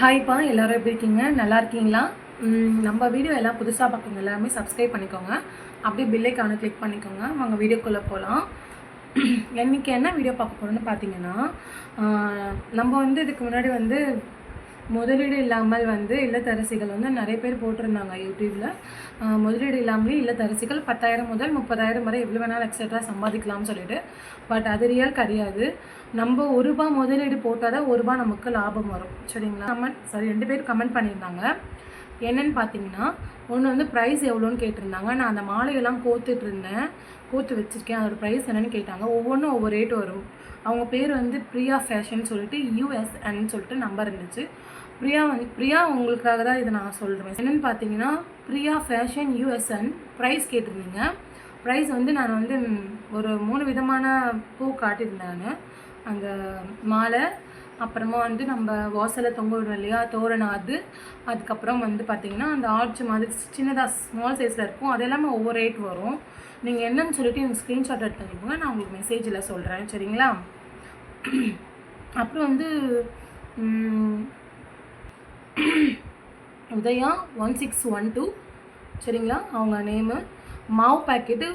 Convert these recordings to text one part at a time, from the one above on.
ஹாய்ப்பா எல்லோரும் எப்படி இருக்கீங்க? நல்லா இருக்கீங்களா? நம்ம வீடியோ எல்லாம் புதுசாக பார்க்குங்க எல்லாருமே சப்ஸ்கிரைப் பண்ணிக்கோங்க. அப்படியே பில்லைக்கான கிளிக் பண்ணிக்கோங்க. அவங்க வீடியோக்குள்ளே போகலாம் இன்றைக்கி என்ன வீடியோ பார்க்க போகிறோம்னு பார்த்தீங்கன்னா நம்ம வந்து இதுக்கு முன்னாடி வந்து முதலீடு இல்லாமல் வந்து இல்லத்தரசிகள் வந்து நிறைய பேர் போட்டிருந்தாங்க யூடியூப்பில் முதலீடு இல்லாமலே இல்லத்தரசிகள் பத்தாயிரம் முதல் முப்பதாயிரம் வரை எவ்வளோ வேணாலும் எக்ஸட்ரா சம்பாதிக்கலாம்னு சொல்லிட்டு. பட் அது ரியல் கிடையாது. நம்ம ஒரு ரூபா முதலீடு போட்டால் தான் ஒரு ரூபா நமக்கு லாபம் வரும். சரிங்களா? கமெண்ட் சாரி ரெண்டு பேர் கமெண்ட் பண்ணியிருந்தாங்க. என்னென்னு பார்த்தீங்கன்னா ஒன்று வந்து ப்ரைஸ் எவ்வளோன்னு கேட்டிருந்தாங்க. நான் அந்த மாலையெல்லாம் கோத்துட்டு இருந்தேன். கோத்து வச்சுருக்கேன். அதோட ப்ரைஸ் என்னென்னு கேட்டாங்க. ஒவ்வொன்றும் ஒவ்வொரு ரேட் வரும். அவங்க பேர் வந்து பிரியா ஃபேஷன் சொல்லிட்டு யூஎஸ்என்னு சொல்லிட்டு நம்பர் இருந்துச்சு. பிரியா வந்து பிரியா உங்களுக்காக தான் இதை நான் சொல்கிறேன் என்னென்னு பார்த்தீங்கன்னா பிரியா ஃபேஷன் யூஎஸ்என் ப்ரைஸ் கேட்டிருந்தீங்க. ப்ரைஸ் வந்து நான் வந்து ஒரு மூணு விதமான பூ காட்டியிருந்தேன் நான். அந்த மாலை அப்புறமா வந்து நம்ம வாசலை தொங்க விடுறோம் இல்லையா தோரணம் அது. அதுக்கப்புறம் வந்து பார்த்திங்கன்னா அந்த ஆர்ச் மாதிரி சின்னதாக ஸ்மால் சைஸில் இருக்கும். அது எல்லாமே ஒவ்வொரு ரேட் வரும். நீங்கள் என்னன்னு சொல்லிட்டு எனக்கு ஸ்க்ரீன்ஷாட் எடுத்து அனுப்புங்க. நான் உங்களுக்கு மெசேஜில் சொல்கிறேன் சரிங்களா? அப்புறம் வந்து Udaya one six one two சரிங்களா? அவங்க நேமு மாவு பேக்கெட்டு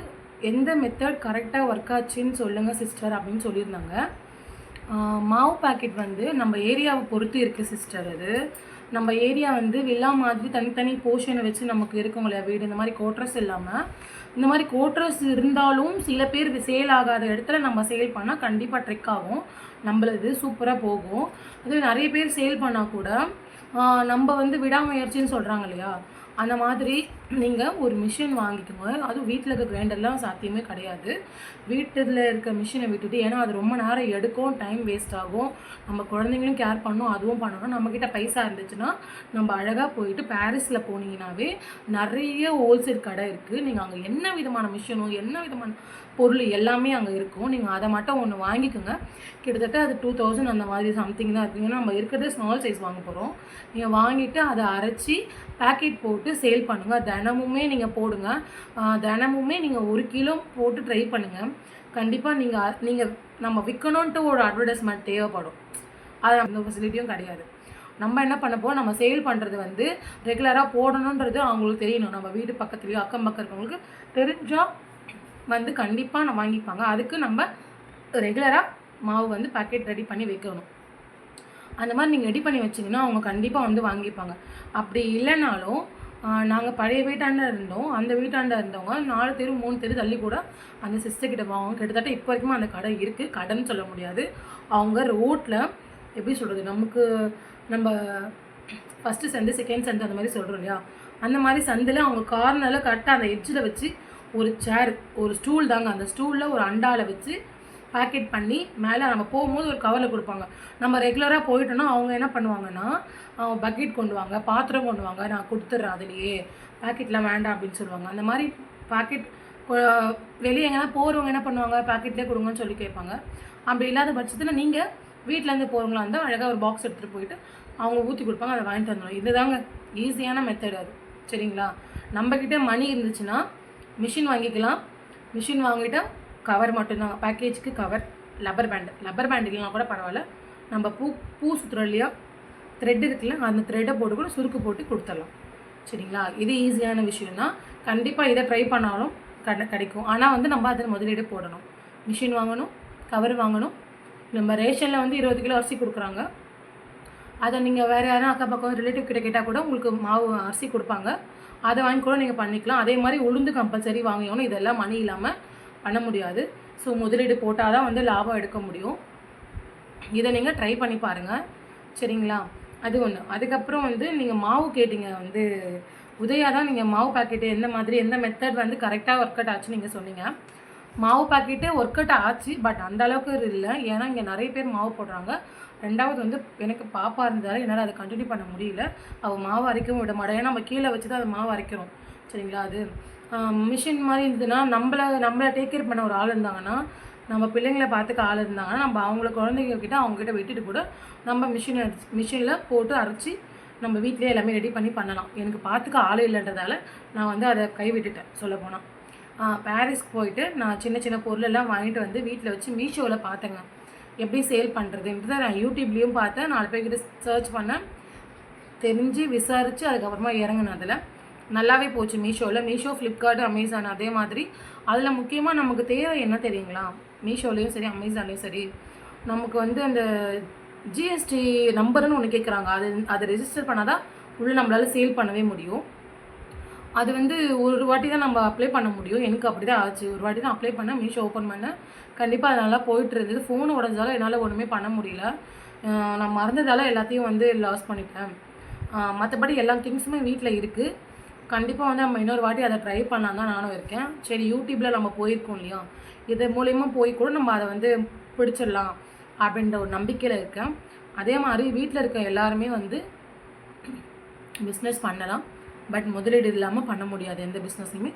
எந்த மெத்தட் கரெக்டாக ஒர்க் ஆச்சுன்னு சொல்லுங்கள் சிஸ்டர் அப்படின்னு சொல்லியிருந்தாங்க. மாவு பாக்கெட் வந்து நம்ம ஏரியாவை பொறுத்து இருக்குது சிஸ்டர் அது நம்ம ஏரியா வந்து வில்லா மாதிரி தனித்தனி போர்ஷனை வச்சு நமக்கு இருக்கும் இல்லையா வீடு? இந்த மாதிரி கோட்ரஸ் இல்லாமல் இந்த மாதிரி கோட்ரஸ் இருந்தாலும் சில பேர் சேல் ஆகாத இடத்துல நம்ம சேல் பண்ணால் கண்டிப்பாக ட்ரிக் ஆகும். நம்மளது சூப்பராக போகும். அதுவே நிறைய பேர் சேல் பண்ணால் கூட நம்ம வந்து விடாமுயற்சின்னு சொல்கிறாங்க இல்லையா? அந்த மாதிரி நீங்கள் ஒரு மிஷின் வாங்கிக்கோங்க அதுவும் வீட்டில் இருக்க கிரைண்டர்லாம் சாத்தியமே கிடையாது. வீட்டில் இருக்க மிஷினை விட்டுட்டு ஏன்னா அது ரொம்ப நேரம் எடுக்கும் டைம் வேஸ்ட் ஆகும். நம்ம குழந்தைங்களும் கேர் பண்ணணும் அதுவும் பண்ணணும். நம்மக்கிட்ட பைசா இருந்துச்சுன்னா நம்ம அழகாக போயிட்டு பாரிஸில் போனீங்கன்னாவே நிறைய ஹோல்சேல் கடை இருக்குது நீங்கள் அங்கே என்ன விதமான மிஷினும் என்ன விதமான பொருள் எல்லாமே அங்கே இருக்கும். நீங்கள் அதை மட்டும் ஒன்று வாங்கிக்கோங்க. கிட்டத்தட்ட அது டூ தௌசண்ட் அந்த மாதிரி சம்திங் தான் இருக்குது ஏன்னா நம்ம இருக்கிறதே ஸ்மால் சைஸ் வாங்க போகிறோம் நீங்கள் வாங்கிட்டு அதை அரைச்சி பேக்கெட் போட்டு சேல் பண்ணுங்கள் தினமுமே நீங்கள் போடுங்க. தினமுமே நீங்கள் ஒரு கிலோ போட்டு ட்ரை பண்ணுங்கள் கண்டிப்பாக நீங்கள் நீங்கள் நம்ம விற்கணுன்ட்டு ஒரு அட்வர்டைஸ்மெண்ட் தேவைப்படும். அது அந்த ஃபெசிலிட்டியும் கிடையாது. நம்ம என்ன பண்ணப்போம் நம்ம சேல் பண்ணுறது வந்து ரெகுலராக போடணுன்றது அவங்களுக்கு தெரியணும். நம்ம வீடு பக்கத்துலேயோ அக்கம் பக்கம் இருக்கவங்களுக்கு தெரிஞ்சால் வந்து கண்டிப்பாக நான் வாங்கிப்பாங்க. அதுக்கு நம்ம ரெகுலராக மாவு வந்து பாக்கெட் ரெடி பண்ணி வைக்கணும். அந்த மாதிரி நீங்கள் ரெடி பண்ணி வச்சிங்கன்னா அவங்க கண்டிப்பாக வந்து வாங்கிப்பாங்க. அப்படி இல்லைனாலும் நாங்கள் பழைய வீட்டாண்ட இருந்தோம். அந்த வீட்டாண்ட இருந்தவங்க நாலு தெரு மூணு தெரு தள்ளி கூட அந்த சிஸ்டர்கிட்ட வாங்க கிட்டத்தட்ட இப்போ வரைக்கும் அந்த கடை இருக்குது கடைன்னு சொல்ல முடியாது. அவங்க ரோட்டில் எப்படி சொல்கிறது நமக்கு நம்ம ஃபஸ்ட்டு சந்து செகண்ட் சந்து அந்த மாதிரி சொல்கிறோம் இல்லையா? அந்த மாதிரி சந்தில் அவங்க கார்னரில் கரெக்டாக அந்த எட்ஜில் வச்சு ஒரு சேர் ஒரு ஸ்டூல் தாங்க. அந்த ஸ்டூலில் ஒரு அண்டாவில் வச்சு பேக்கெட் பண்ணி மேலே நம்ம போகும்போது ஒரு கவரில் கொடுப்பாங்க. நம்ம ரெகுலராக போயிட்டோன்னா அவங்க என்ன பண்ணுவாங்கன்னா பக்கெட் கொண்டு வாங்க பாத்திரம் கொண்டு வாங்க நான் கொடுத்துட்றேன் அதுலேயே. பேக்கெட்லாம் வேண்டாம் அப்படின்னு சொல்லுவாங்க. அந்த மாதிரி பாக்கெட் வெளியே எங்கன்னா போகிறவங்க என்ன பண்ணுவாங்க? பாக்கெட்லேயே கொடுங்கன்னு சொல்லி கேட்பாங்க. அப்படி இல்லாத பட்சத்தில் நீங்கள் வீட்டிலேருந்து போகிறவங்களா இருந்தால் அழகாக ஒரு பாக்ஸ் எடுத்துகிட்டு போயிட்டு அவங்க ஊற்றி கொடுப்பாங்க அதை வாங்கிட்டு வந்துடும் இதுதாங்க ஈஸியான மெத்தட் அது. சரிங்களா? நம்மக்கிட்ட மணி இருந்துச்சுன்னா மிஷின் வாங்கிக்கலாம். மிஷின் வாங்கிட்டால் கவர் மட்டும்தான். பேக்கேஜ்க்கு cover rubber band rubber band இல்லைனா கூட பரவாயில்ல. நம்ம பூ பூ சுற்றுறோம் இல்லையா? த்ரெட் இருக்குல்ல அந்த த்ரெட்டை போட்டு கூட சுருக்கு போட்டு கொடுத்துடலாம். சரிங்களா? இது ஈஸியான விஷயம்னா கண்டிப்பாக இதை ட்ரை பண்ணாலும் கட கிடைக்கும். ஆனால் வந்து நம்ம அதில் முதலீடு போடணும். மிஷின் வாங்கணும் கவர் வாங்கணும். நம்ம ரேஷனில் வந்து இருபது கிலோ அரிசி கொடுக்குறாங்க. அதை நீங்கள் வேறு யாரும் அக்கா பக்கம் ரிலேட்டிவ் கிட்ட கேட்டால் கூட உங்களுக்கு மாவு அரிசி கொடுப்பாங்க. அதை வாங்கி கூட நீங்கள் பண்ணிக்கலாம். அதே மாதிரி உளுந்து கம்பல்சரி வாங்கிக்கணும் இதெல்லாம் மணி இல்லாமல் பண்ண முடியாது. ஸோ முதலீடு போட்டால் தான் வந்து லாபம் எடுக்க முடியும். இதை நீங்கள் ட்ரை பண்ணி பாருங்கள் சரிங்களா? அது ஒன்று அதுக்கப்புறம் வந்து நீங்கள் மாவு கேட்டிங்க. வந்து உதயா தான் நீங்கள் மாவு பாக்கெட்டு எந்த மாதிரி எந்த மெத்தட் வந்து கரெக்டாக ஒர்க் அவுட் ஆச்சு நீங்கள் சொன்னீங்க. மாவு பாக்கெட்டு ஒர்க் அவுட் ஆச்சு பட் அந்த அளவுக்கு இல்லை. ஏன்னா இங்கே நிறைய பேர் மாவு போடுறாங்க. ரெண்டாவது வந்து எனக்கு பாப்பா இருந்ததால் என்னால் அதை கண்டினியூ பண்ண முடியல. அவள் மாவு அரைக்கவும் விட மாட்டேன் ஏன்னா நம்ம கீழே வச்சு தான் அது மாவு அரைக்கிறோம். சரிங்களா அது? மிஷின் மாதிரி இருந்ததுன்னா நம்மளை நம்மளை டேக் கேர் பண்ண ஒரு ஆள் இருந்தாங்கன்னா நம்ம பிள்ளைங்களை பார்த்துக்க ஆள் இருந்தாங்கன்னா நம்ம அவங்கள குழந்தைங்க கிட்ட அவங்ககிட்ட விட்டுட்டு கூட நம்ம மிஷின் மிஷினில் போட்டு அரைச்சி நம்ம வீட்டிலே எல்லாமே ரெடி பண்ணி பண்ணலாம். எனக்கு பார்த்துக்க ஆள் இல்லைன்றதால நான் வந்து அதை கைவிட்டுட்டேன் சொல்ல போனால் பாரிஸ்க்கு போயிட்டு நான் சின்ன சின்ன பொருளெல்லாம் வாங்கிட்டு வந்து வீட்டில் வச்சு மீஷோவில் பார்த்தேங்க. எப்படி சேல் பண்ணுறதுன்றதை நான் யூடியூப்லேயும் பார்த்தேன். நாலு பேர்கிட்ட சர்ச் பண்ணேன். தெரிஞ்சு விசாரித்து அதுக்கப்புறமா இறங்கினேன் அதில். நல்லாவே போச்சு மீஷோவில் மீஷோ ஃப்ளிப்கார்ட் அமேசான் அதே மாதிரி. அதில் முக்கியமாக நமக்கு தேவை என்ன தெரியுங்களா? மீஷோலேயும் சரி அமேசான்லேயும் சரி. நமக்கு வந்து அந்த ஜிஎஸ்டி நம்பர்னு ஒன்று கேட்குறாங்க அது அதை ரெஜிஸ்டர் பண்ணால் தான் உள்ளே நம்மளால் சேல் பண்ணவே முடியும். அது வந்து ஒரு வாட்டி தான் நம்ம அப்ளை பண்ண முடியும். எனக்கு அப்படி தான் ஆச்சு. ஒரு வாட்டி தான் அப்ளை பண்ணேன். மீஷோ ஓப்பன் பண்ணேன். கண்டிப்பாக அது நல்லா போயிட்டு இருந்தது. ஃபோன் உடஞ்சாலும் என்னால் ஒன்றுமே பண்ண முடியல. நான் மறந்ததால எல்லாத்தையும் வந்து லாஸ் பண்ணிட்டேன். மற்றபடி எல்லா திங்ஸுமே வீட்டில் இருக்குது கண்டிப்பாக வந்து நம்ம இன்னொரு வாட்டி அதை ட்ரை பண்ணால் தான் நானும் இருக்கேன். சரி யூடியூப்பில் நம்ம போயிருக்கோம் இல்லையா? இது மூலயமா போய் கூட நம்ம அதை வந்து பிடிச்சிடலாம் அப்படின்ற ஒரு நம்பிக்கையில் இருக்கேன். அதே மாதிரி வீட்டில் இருக்க எல்லாருமே வந்து பிஸ்னஸ் பண்ணலாம். பட் முதலீடு இல்லாமல் பண்ண முடியாது எந்த பிஸ்னஸ்லையுமே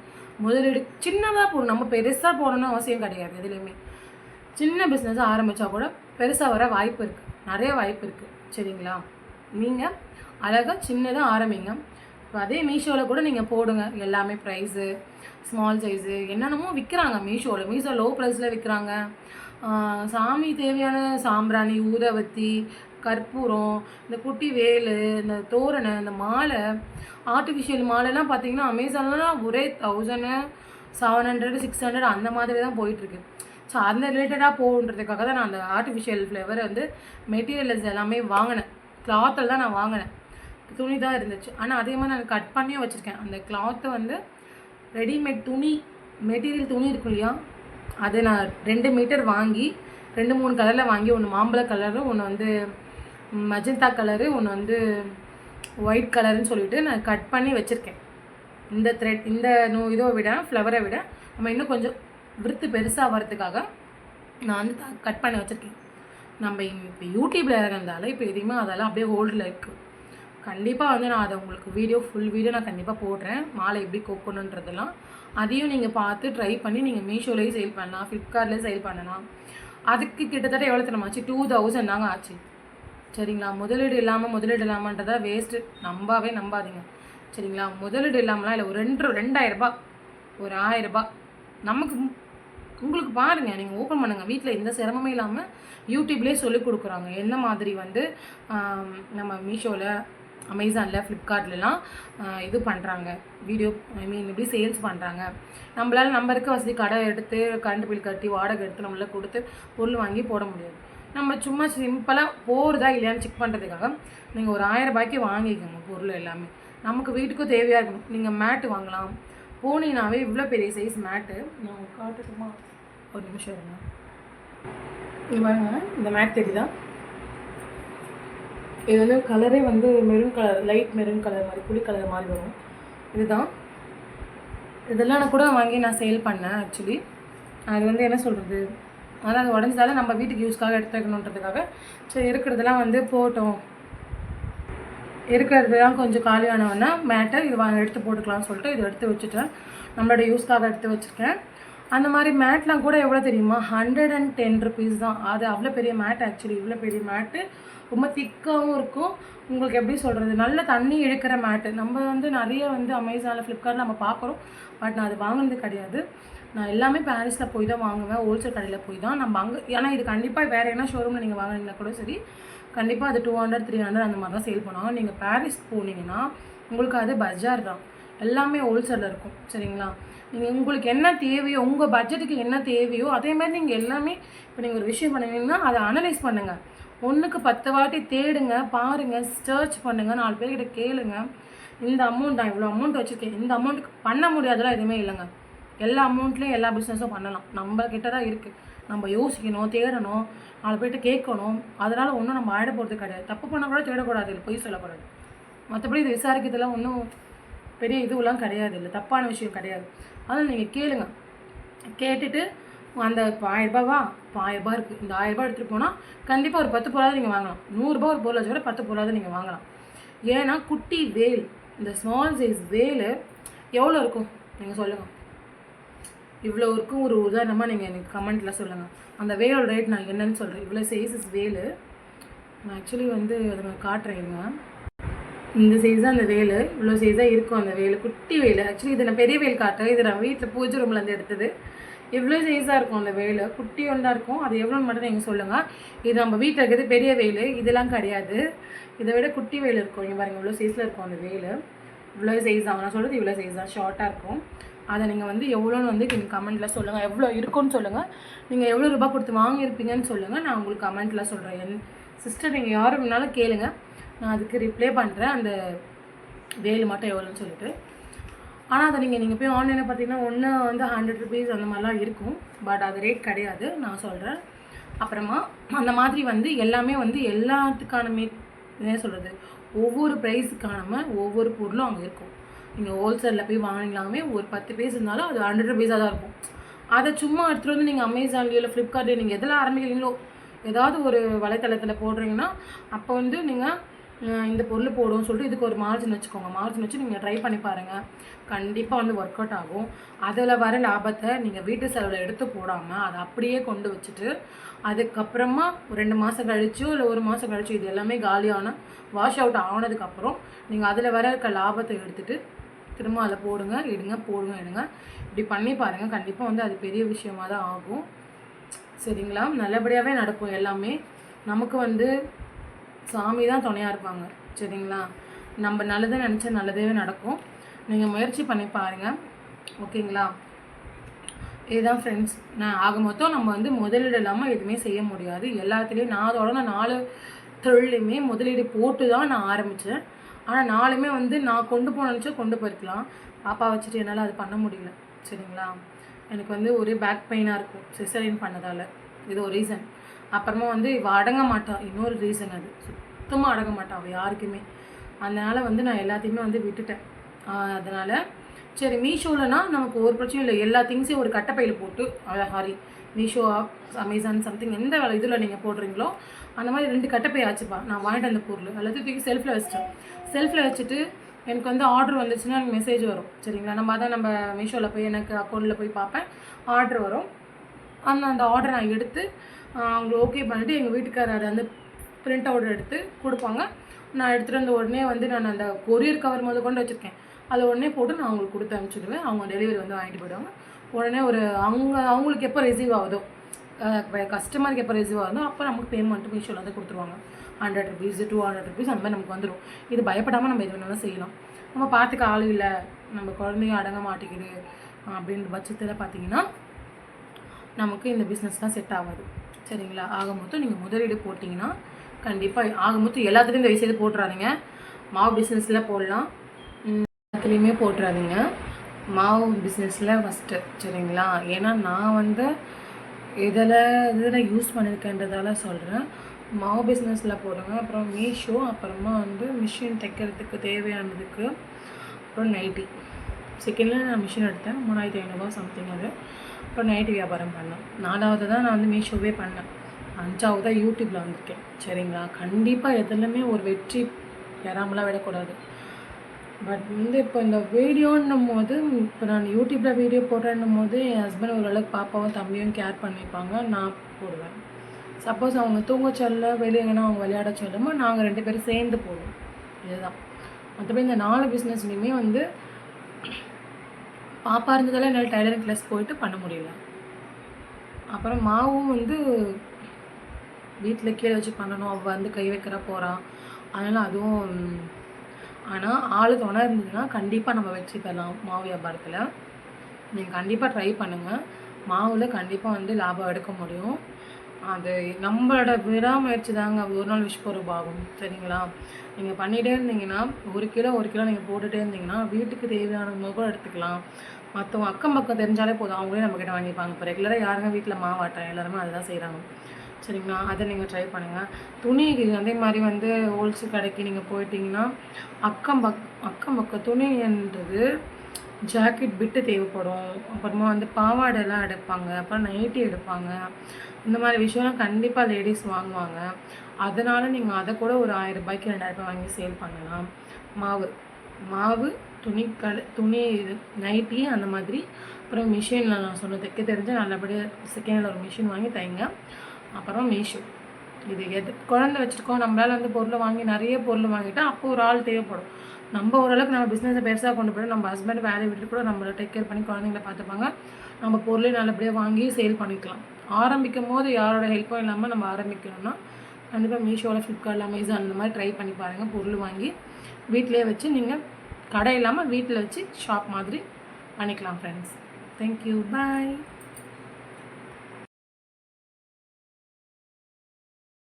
முதலீடு சின்னதாக போடணும் நம்ம பெருசாக போடணும்னு அவசியம் கிடையாது எதுலேயுமே. சின்ன பிஸ்னஸ் ஆரம்பித்தா கூட பெருசாக வர வாய்ப்பு இருக்குது நிறைய வாய்ப்பு இருக்குது சரிங்களா? நீங்கள் அழகாக சின்னதாக ஆரம்பிங்க. இப்போ அதே மீஷோவில் கூட நீங்கள் போடுங்க. எல்லாமே ப்ரைஸு ஸ்மால் சைஸு என்னென்னமோ விற்கிறாங்க மீஷோவில் மீஷோ லோ ப்ரைஸில் விற்கிறாங்க சாமி தேவையான சாம்பிராணி ஊதவத்தி கற்பூரம் இந்த குட்டி வேலு இந்த தோரணை இந்த மாலை ஆர்டிஃபிஷியல் மாலைலாம் பார்த்தீங்கன்னா அமேசான்லாம் ஒரே thousand seven hundred six hundred அந்த மாதிரி தான் போயிட்டுருக்கு. ஸோ அந்த ரிலேட்டடாக போகுன்றதுக்காக தான் நான் அந்த ஆர்டிஃபிஷியல் ஃப்ளேவர் வந்து மெட்டீரியல்ஸ் எல்லாமே வாங்கினேன். கிளாத்தில் தான் நான் வாங்கினேன். துணி தான் இருந்துச்சு. ஆனால் அதே மாதிரி நான் கட் பண்ணியும் வச்சுருக்கேன். அந்த கிளாத்தை வந்து ரெடிமேட் துணி மெட்டீரியல் துணி இருக்கும் இல்லையா? அதை நான் ரெண்டு மீட்டர் வாங்கி ரெண்டு மூணு கலரில் வாங்கி ஒன்று மாம்பழ கலரும் ஒன்று வந்து மஜந்தா கலரு ஒன்று வந்து ஒயிட் கலருன்னு சொல்லிட்டு நான் கட் பண்ணி வச்சுருக்கேன். இந்த த்ரெட் இந்த நூ இதோ விட ஃப்ளவரை விட நம்ம இன்னும் கொஞ்சம் விருத்து பெருசாக வரதுக்காக நான் வந்து கட் பண்ணி வச்சுருக்கேன். நம்ம இப்போ யூடியூப்பில் இறங்குறதால இப்போ எதையுமே அதெல்லாம் அப்படியே ஹோல்டில் இருக்குது கண்டிப்பாக வந்து நான் அதை உங்களுக்கு வீடியோ ஃபுல் வீடியோ நான் கண்டிப்பாக போடுறேன். மாலை எப்படி கோக்கணுன்றதெல்லாம் அதையும் நீங்கள் பார்த்து ட்ரை பண்ணி நீங்கள் மீஷோலேயும் சேல் பண்ணலாம் ஃப்ளிப்கார்ட்லேயும் சேல் பண்ணலாம். அதுக்கு கிட்டத்தட்ட எவ்வளோ தெரியுமாச்சு டூ தௌசண்ட் தாங்க ஆச்சு. சரிங்களா? முதலீடு இல்லாமல் முதலீடு இல்லாமன்றதை வேஸ்ட்டு நம்பாவே நம்பாதீங்க. சரிங்களா? முதலீடு இல்லாமலாம் இல்லை. ஒரு ரெண்டு ரெண்டாயிரரூபா ஒரு ஆயிரரூபா நமக்கு உங்களுக்கு பாருங்கள் நீங்கள் ஓப்பன் பண்ணுங்கள் வீட்டில் எந்த சிரமமே இல்லாமல் யூடியூப்லேயே சொல்லிக் கொடுக்குறாங்க. என்ன மாதிரி வந்து நம்ம மீஷோவில் அமேசானில் ஃப்ளிப்கார்ட்லலாம் இது பண்ணுறாங்க வீடியோ ஐ மீன் இப்படி சேல்ஸ் பண்ணுறாங்க நம்மளால் நம்ம இருக்க வசதி கடை எடுத்து கரண்ட் பில் கட்டி வாடகை எடுத்து நம்மளால் கொடுத்து பொருள் வாங்கி போட முடியாது. நம்ம சும்மா சிம்பிளாக போகிறதா இல்லையான்னு செக் பண்ணுறதுக்காக நீங்கள் ஒரு ஆயிரம் ரூபாய்க்கு வாங்கிக்கோங்க பொருள் எல்லாமே. நமக்கு வீட்டுக்கும் தேவையாக இருக்கணும். நீங்கள் மேட்டு வாங்கலாம். போனீங்கனாவே இவ்வளோ பெரிய சைஸ் மேட்டு நான் காட்டட்டுமா? ஒரு நிமிஷம் இருங்க. இங்க பாருங்க. இந்த மேட் தெரியுதா? இது வந்து கலரே வந்து maroon colour light maroon colour மாதிரி புளி கலர் மாதிரி வரும். இதுதான். இதெல்லாம் நான் கூட வாங்கி நான் சேல் பண்ணேன் ஆக்சுவலி அது வந்து என்ன சொல்கிறது அதனால் அது உடஞ்சதால நம்ம வீட்டுக்கு யூஸ்க்காக எடுத்துக்கணுன்றதுக்காக. ஸோ இருக்கிறதுலாம் இருக்கிறதெல்லாம் வந்து போட்டோம். இருக்கிறதுலாம் கொஞ்சம் காலியானவொன்னா மேட்டை இது வாங்க எடுத்து போட்டுக்கலாம்னு சொல்லிட்டு இதை எடுத்து வச்சுட்டேன். நம்மளோட யூஸ்க்காக எடுத்து வச்சுருக்கேன். அந்த மாதிரி மேட்லாம் கூட எவ்வளோ தெரியுமா? ஹண்ட்ரட் அண்ட் டென் ருபீஸ் தான். அது அவ்வளோ பெரிய மேட் ஆக்சுவலி இவ்வளோ பெரிய மேட்டு ரொம்ப திக்காகவும் இருக்கும். உங்களுக்கு எப்படி சொல்கிறது நல்ல தண்ணி இழுக்கிற மேட்டு நம்ம வந்து நிறைய வந்து அமேசானில் ஃப்ளிப்கார்ட்டில் நம்ம பார்க்குறோம். பட் நான் அது வாங்கினது கிடையாது. நான் எல்லாமே பாரிஸில் போய் தான் வாங்குவேன். ஹோல்சேல் கடையில் போய் தான். நம்ம அங்கே ஏன்னா இது கண்டிப்பாக வேறு என்ன ஷோரூமில் நீங்கள் வாங்கினீங்கன்னா கூட சரி. கண்டிப்பாக அது டூ ஹண்ட்ரட் த்ரீ ஹண்ட்ரட் அந்த மாதிரி தான் சேல் பண்ணுவாங்க. நீங்கள் பாரிஸ் போனீங்கன்னா உங்களுக்கு அது பஜார் தான். எல்லாமே ஹோல்சேலில் இருக்கும். சரிங்களா? உங்களுக்கு என்ன தேவையோ உங்கள் பட்ஜெட்டுக்கு என்ன தேவையோ அதே மாதிரி நீங்கள் எல்லாமே இப்போ நீங்கள் ஒரு விஷயம் பண்ணுவீங்கன்னா அதை அனலைஸ் பண்ணுங்கள் ஒன்றுக்கு பத்து வாட்டி தேடுங்க பாருங்கள் சர்ச் பண்ணுங்கள் நாலு பேர்கிட்ட கேளுங்க. இந்த அமௌண்ட் நான் இவ்வளோ அமௌண்ட் வச்சுருக்கேன் இந்த அமௌண்ட்டுக்கு பண்ண முடியாதெல்லாம் எதுவுமே இல்லைங்க. எல்லா அமௌண்ட்லேயும் எல்லா பிஸ்னஸும் பண்ணலாம். நம்ம கிட்ட தான் இருக்குது நம்ம யோசிக்கணும் தேடணும் நாலு பேர்கிட்ட கேட்கணும். அதனால் ஒன்றும் நம்ம ஆயிட போகிறது கிடையாது. தப்பு பண்ணால் கூட தேடக்கூடாது இல்லை பொய் சொல்லக்கூடாது. மற்றபடி இது விசாரிக்கிறதுலாம் ஒன்றும் பெரிய இதுவெல்லாம் கிடையாது இல்லை தப்பான விஷயம் கிடையாது. அதனால் நீங்கள் கேளுங்க. கேட்டுட்டு அந்த இப்போ ஆயிரரூபாவா இப்போ ஆயிரரூபா இருக்குது இந்த ஆயிரரூபா எடுத்துகிட்டு போனால் கண்டிப்பாக ஒரு பத்து பொருளாவது நீங்கள் வாங்கலாம். நூறுரூபா ஒரு பொருள் விட பத்து பொருளாவது நீங்கள் வாங்கலாம். ஏன்னா குட்டி வேல் இந்த ஸ்மால் சைஸ் வேல் எவ்வளோ இருக்கும்? நீங்கள் சொல்லுங்கள் இவ்வளோ இருக்கும். ஒரு உதாரணமாக நீங்கள் எனக்கு கமெண்ட்டில் சொல்லுங்கள் அந்த வேலோட ரேட் நான் என்னன்னு சொல்கிறேன் இவ்வளோ சைஸஸ் வேலு. நான் ஆக்சுவலி வந்து அதை நான் காட்டுறேன் இருங்க. இந்த சைஸ் தான் அந்த வேலு. இவ்வளோ சைஸாக இருக்கும் அந்த வேலு. குட்டி வேலை. ஆக்சுவலி இது நான் பெரிய வேல் காட்டுறேன் இது நான் வீட்டில் பூஜை ரூம்லேருந்து எடுத்தது. எவ்வளோ சைஸாக இருக்கும் அந்த வேலை. குட்டி ஒன்றா இருக்கும். அது எவ்வளோன்னு மட்டும் நீங்கள் சொல்லுங்கள் இது நம்ம வீட்டில் இருக்கிறது பெரிய வேல். இதெல்லாம் கிடையாது. இதை விட குட்டி வேலு இருக்கும். இங்கே பாருங்கள் இவ்வளோ சைஸில் இருக்கும் அந்த வேலு. இவ்வளோ சைஸ் தான் நான் சொல்கிறது இவ்வளோ சைஸ் தான் ஷார்ட்டாக இருக்கும். அதை நீங்கள் வந்து எவ்வளோன்னு வந்து நீங்கள் கமெண்ட்டில் சொல்லுங்கள் எவ்வளோ இருக்கும்னு சொல்லுங்கள் நீங்கள் எவ்வளோ ரூபாய் கொடுத்து வாங்கியிருப்பீங்கன்னு சொல்லுங்கள் நான் உங்களுக்கு கமெண்ட்டில் சொல்கிறேன் என் சிஸ்டர் நீங்கள் யாரும் வேணாலும் கேளுங்கள் நான் அதுக்கு ரிப்ளை பண்ணுறேன் அந்த வேலு மட்டும் எவ்வளோன்னு சொல்லிட்டு. ஆனால் அதை நீங்கள் நீங்கள் போய் ஆன்லைனில் பார்த்தீங்கன்னா ஒன்று வந்து ஹண்ட்ரட் ருபீஸ் அந்த மாதிரிலாம் இருக்கும். பட் அது ரேட் கிடையாது. நான் சொல்கிறேன் அப்புறமா அந்த மாதிரி வந்து எல்லாமே வந்து எல்லாத்துக்கான மீ என்ன சொல்கிறது ஒவ்வொரு ப்ரைஸுக்கான ஒவ்வொரு பொருளும் அங்கே இருக்கும். நீங்கள் ஹோல்சேலில் போய் வாங்கினாலுமே ஒரு பத்து பீஸ் இருந்தாலும் அது ஹண்ட்ரட் ருபீஸாக தான் இருக்கும். அதை சும்மா எடுத்துகிட்டு வந்து நீங்கள் அமேசான்லேயோ இல்லை ஃப்ளிப்கார்ட்லேயோ நீங்கள் எதில் ஆரம்பிக்கிறீங்களோ ஏதாவது ஒரு வலைத்தளத்தில் போடுறீங்கன்னா அப்போ வந்து நீங்கள் இந்த பொருள் போடுவோம் சொல்லிட்டு இதுக்கு ஒரு மார்ஜின் வச்சுக்கோங்க. மார்ஜின் வச்சு நீங்கள் ட்ரை பண்ணி பாருங்கள் கண்டிப்பாக வந்து ஒர்க் அவுட் ஆகும். அதில் வர லாபத்தை நீங்கள் வீட்டு செலவில் எடுத்து போடாமல் அதை அப்படியே கொண்டு வச்சுட்டு அதுக்கப்புறமா ஒரு ரெண்டு மாதம் கழிச்சோ இல்லை ஒரு மாதம் கழிச்சோ இது எல்லாமே காலியான வாஷ் அவுட் ஆனதுக்கப்புறம் நீங்கள் அதில் வர இருக்க லாபத்தை எடுத்துகிட்டு திரும்ப அதில் போடுங்க எடுங்க போடுங்க எடுங்க இப்படி பண்ணி பாருங்கள் கண்டிப்பாக வந்து அது பெரிய விஷயமா தான் ஆகும். சரிங்களா? நல்லபடியாகவே நடக்கும் எல்லாமே. நமக்கு வந்து சாமி தான் துணையாக இருப்பாங்க. சரிங்களா? நம்ம நல்லதை நினச்சா நல்லதே நடக்கும். நீங்கள் முயற்சி பண்ணி பாருங்கள் ஓகேங்களா? இதுதான் ஃப்ரெண்ட்ஸ் நான் ஆக மொத்தம் நம்ம வந்து முதலீடு இல்லாமல் எதுவுமே செய்ய முடியாது. எல்லாத்துலேயும் நான் அதோட நாலு தொழிலையுமே முதலீடு போட்டு தான் நான் ஆரம்பித்தேன் ஆனால் நாலுமே வந்து நான் கொண்டு போன நினச்சா கொண்டு போயிருக்கலாம். பாப்பா வச்சுட்டு என்னால் அது பண்ண முடியல. சரிங்களா? எனக்கு வந்து ஒரே பேக் பெயினாக இருக்கும். சிசரின் பண்ணதால். இது ஒரு ரீசன் அப்புறமா வந்து இவள் அடங்க மாட்டாள் இன்னொரு ரீசன் அது. சுத்தமாக அடங்க மாட்டாள் அவள் யாருக்குமே. அதனால் வந்து நான் எல்லாத்தையுமே வந்து விட்டுட்டேன். அதனால் சரி மீஷோலனா நமக்கு ஒரு பிரச்சனையும் இல்லை. எல்லா திங்ஸையும் ஒரு கட்டப்பையில் போட்டு ஹாரி மீஷோ அமேசான் சம்திங் எந்த இதில் நீங்கள் போடுறீங்களோ அந்த மாதிரி ரெண்டு கட்டப்பை ஆச்சுப்பா. நான் வாங்கிட்டு வந்த பொருள். எல்லாத்தையும் தூக்கி செல்ஃபில் வச்சிட்டேன். செல்ஃபில் வச்சுட்டு எனக்கு வந்து ஆர்டர் வந்துச்சுன்னா எனக்கு மெசேஜ் வரும். சரிங்களா? நம்ம அதான் நம்ம மீஷோவில் போய் எனக்கு அக்கௌண்ட்டில் போய் பார்ப்பேன். ஆர்டர் வரும். அந்த அந்த ஆர்டர் நான் எடுத்து அவங்க ஓகே பண்ணிவிட்டு எங்கள் வீட்டுக்காரர் அதை வந்து பிரிண்ட் அவுட் எடுத்து கொடுப்பாங்க. நான் எடுத்துகிட்டு வந்த உடனே வந்து நான் அந்த கொரியர் கவர் முதல் கொண்டு வச்சுருக்கேன். அதை உடனே போட்டு நான் அவங்களுக்கு கொடுத்து அனுப்பிச்சிடுவேன். அவங்க டெலிவரி வந்து வாங்கிட்டு போயிடுவாங்க. உடனே ஒரு அவங்க அவங்களுக்கு எப்போ ரிசீவ் ஆகுதோ கஸ்டமருக்கு எப்போ ரிசீவ் ஆகுதோ அப்போ நமக்கு பேமெண்ட்டு மீஷோவில் வந்து கொடுத்துருவாங்க. Hundred rupees two hundred rupees அந்த மாதிரி நமக்கு வந்துடும் இது பயப்படாமல் நம்ம எது வேணாலும் செய்யலாம். நம்ம பார்த்துக்க ஆள் இல்லை நம்ம குழந்தையும் அடங்க மாட்டேங்குது அப்படின்ற பட்சத்தில் பார்த்தீங்கன்னா நமக்கு இந்த பிஸ்னஸ் தான் செட் ஆகாது. சரிங்களா? ஆக மொத்தம் நீங்கள் முதலீடு போட்டிங்கன்னா கண்டிப்பாக ஆக மொத்தம் எல்லாத்துலேயும் தயவு செய்து போட்டுறாதீங்க. மாவு பிஸ்னஸில் போடலாம். எல்லாத்துலேயுமே போட்டுறாதீங்க. மாவு பிஸ்னஸில் ஃபஸ்ட்டு சரிங்களா? ஏன்னா நான் வந்து இதில் இதில் யூஸ் பண்ணியிருக்கேன்றதால சொல்கிறேன் மாவு பிஸ்னஸில் போடுங்க. அப்புறம் மீஷோ அப்புறமா வந்து மிஷின் தைக்கிறதுக்கு தேவையானதுக்கு அப்புறம் நைட்டி செகண்டில் நான் மிஷின் எடுத்தேன். மூணாயிரத்தி ஐநூறுரூவா சம்திங் அது. அப்புறம் நைட்டு வியாபாரம் பண்ணேன் நாலாவது தான் நான் வந்து மீஷோவே பண்ணேன். அஞ்சாவது தான் யூடியூப்பில் வந்திருக்கேன். சரிங்களா? கண்டிப்பாக எதுலையுமே ஒரு வெற்றி பெறாமலாம் விடக்கூடாது. பட் வந்து இப்போ இந்த வீடியோன்னும் போது இப்போ நான் யூடியூப்பில் வீடியோ போடுறேன்னும் போது என் ஹஸ்பண்ட் ஓரளவுக்கு பாப்பாவும் தம்பியும் கேர் பண்ணிப்பாங்க. நான் போடுவேன். சப்போஸ் அவங்க தூங்க சொல்ல வெளியேங்கன்னா அவங்க விளையாட சொல்லுமோ நாங்கள் ரெண்டு பேரும் சேர்ந்து போடுவோம். இதுதான். மற்றபடி இந்த நாலு பிஸ்னஸ்லையுமே வந்து பாப்பா இருந்ததால என்னால் டைலரிங் கிளாஸ் போயிட்டு பண்ண முடியல. அப்புறம் மாவும் வந்து வீட்டில் கீழே வச்சு பண்ணணும். அவள் வந்து கை வைக்கிற போகிறான் அதனால் அதுவும் ஆனால் ஆள் துணை இருந்ததுன்னா கண்டிப்பாக நம்ம வெற்றி பெறலாம் மாவு வியாபாரத்தில். நீங்கள் கண்டிப்பாக ட்ரை பண்ணுங்கள் மாவில் கண்டிப்பாக வந்து லாபம் எடுக்க முடியும். அது நம்மளோட விடாமுயற்சி தாங்க. ஒரு நாள் விஸ்வரூபாகும் சரிங்களா? நீங்கள் பண்ணிகிட்டே இருந்தீங்கன்னா ஒரு கிலோ ஒரு கிலோ நீங்கள் போட்டுகிட்டே இருந்தீங்கன்னா வீட்டுக்கு தேவையான கூட எடுத்துக்கலாம். மற்றவங்க அக்கம் பக்கம் தெரிஞ்சாலே போதும். அவங்களே நம்மக்கிட்ட வாங்கிப்பாங்க. இப்போ ரெகுலராக யாருங்க வீட்டில் மாவாட்டுறேன் எல்லாருமே அதுதான் செய்கிறாங்க சரிங்களா? அதை நீங்கள் ட்ரை பண்ணுங்கள் துணி அதே மாதிரி வந்து ஹோல்சேல் கடைக்கு நீங்கள் போயிட்டீங்கன்னா அக்கம் பக் அக்கம் பக்கம் துணின்றது ஜாக்கெட் பிட்டு தேவைப்படும். அப்புறமா வந்து பாவாடைலாம் எடுப்பாங்க. அப்புறம் நைட்டி எடுப்பாங்க. இந்த மாதிரி விஷயம்லாம் கண்டிப்பாக லேடிஸ் வாங்குவாங்க. அதனால் நீங்கள் அதை கூட ஒரு ஆயிரம் ரூபாய்க்கு ரெண்டாயிரம் ரூபாய் வாங்கி சேல் பண்ணலாம். மாவு. மாவு துணி கடை துணி இது நைட்டி அந்த மாதிரி. அப்புறம் மிஷினில் நான் சொன்ன தைக்க தெரிஞ்சு நல்லபடியாக செகண்டில் ஒரு மிஷின் வாங்கி தைங்க. அப்புறம் மீஷோ. இது எது குழந்தை வச்சுருக்கோம் நம்மளால் வந்து பொருளை வாங்கி நிறைய பொருள் வாங்கிட்டால் அப்போ ஒரு ஆள் தேவைப்படும். நம்ம ஓரளவுக்கு நம்ம பிஸ்னஸை பெருசாக கொண்டு போயிடும் நம்ம ஹஸ்பண்ட் வேலையை விட்டு கூட நம்மளை டேக் கேர் பண்ணி குழந்தைங்கள பார்த்துப்பாங்க. நம்ம பொருளையும் நல்லபடியாக வாங்கி சேல் பண்ணிக்கலாம். ஆரம்பிக்கும் போது யாரோட ஹெல்ப்பும் இல்லாமல் நம்ம ஆரம்பிக்கணும்னா கண்டிப்பாக மீஷோவில் ஃப்ளிப்கார்ட்டில் அமேசான் அந்த மாதிரி ட்ரை பண்ணி பாருங்கள் பொருள் வாங்கி வீட்டிலேயே வச்சு நீங்கள் கடை இல்லாமல் வீட்டில் வச்சு ஷாப் மாதிரி பண்ணிக்கலாம் ஃப்ரெண்ட்ஸ் தேங்க்யூ பாய்